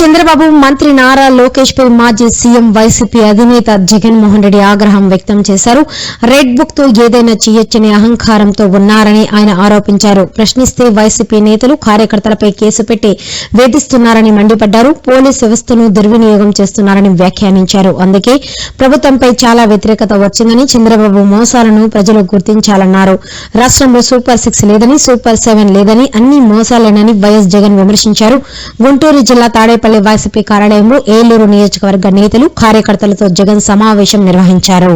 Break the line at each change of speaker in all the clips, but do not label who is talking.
చంద్రబాబు మంత్రి నారా లోకేష్ పై మాజీ CM YCP అధినేత జగన్మోహన్ రెడ్డి ఆగ్రహం వ్యక్తం చేశారు. రెడ్ బుక్తో ఏదైనా చేయొచ్చని అహంకారంతో ఉన్నారని ఆయన ఆరోపించారు. ప్రశ్నిస్తే వైసీపీ నేతలు కార్యకర్తలపై కేసు పెట్టి వేధిస్తున్నారని మండిపడ్డారు. పోలీస్ వ్యవస్థను దుర్వినియోగం చేస్తున్నారని వ్యాఖ్యానించారు. అందుకే ప్రభుత్వంపై చాలా వ్యతిరేకత వచ్చిందని చంద్రబాబు మోసాలను ప్రజలు గుర్తించాలన్నారు. రాష్ట్రంలో సూపర్ సిక్స్ లేదని సూపర్ సెవెన్ లేదని అన్ని మోసాలేనని వైఎస్ జగన్ విమర్శించారు. గుంటూరు జిల్లా తాడేపల్లి వైసీపీ కార్యాలయంలో ఏలూరు నియోజకవర్గ నేతలు కార్యకర్తలతో జగన్ సమావేశం నిర్వహించారు.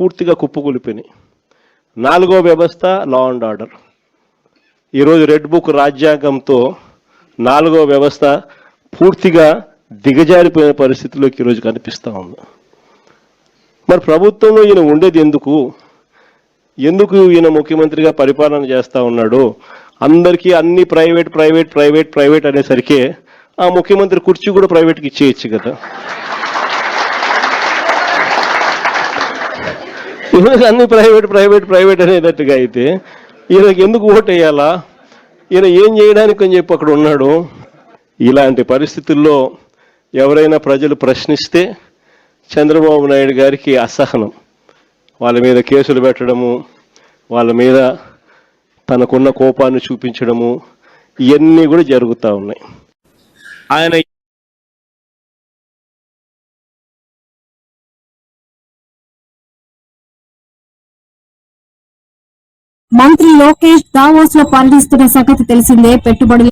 పూర్తిగా కుప్పకూలిపోయినాయి. నాలుగో వ్యవస్థ లా అండ్ ఆర్డర్ ఈరోజు రెడ్ బుక్ రాజ్యాంగంతో నాలుగో వ్యవస్థ పూర్తిగా దిగజారిపోయిన పరిస్థితిలోకి ఈరోజు కనిపిస్తూ ఉంది. మరి ప్రభుత్వంలో ఈయన ఉండేది ఎందుకు? ఎందుకు ఈయన ముఖ్యమంత్రిగా పరిపాలన చేస్తూ ఉన్నాడు అందరికీ అన్ని ప్రైవేట్ ప్రైవేట్ ప్రైవేట్ ప్రైవేట్ అనేసరికి ఆ ముఖ్యమంత్రి కుర్చీ కూడా ప్రైవేట్కి ఇచ్చేయచ్చు కదా. ఈరోజు అన్ని ప్రైవేట్ ప్రైవేట్ ప్రైవేట్ అనేటట్టుగా అయితే ఈయనకి ఎందుకు ఓటు వేయాలా? ఈయన ఏం చేయడానికి అని చెప్పి అక్కడ ఉన్నాడు. ఇలాంటి పరిస్థితుల్లో ఎవరైనా ప్రజలు ప్రశ్నిస్తే చంద్రబాబు నాయుడు గారికి అసహనం. వాళ్ళ మీద కేసులు పెట్టడము వాళ్ళ మీద తనకున్న కోపాన్ని చూపించడము ఇవన్నీ కూడా జరుగుతూ ఉన్నాయి. ఆయన
మంత్రి లోకేష్ దావోస్లో పర్యటిస్తున్న సంగతి తెలిసిందే పెట్టుబడులు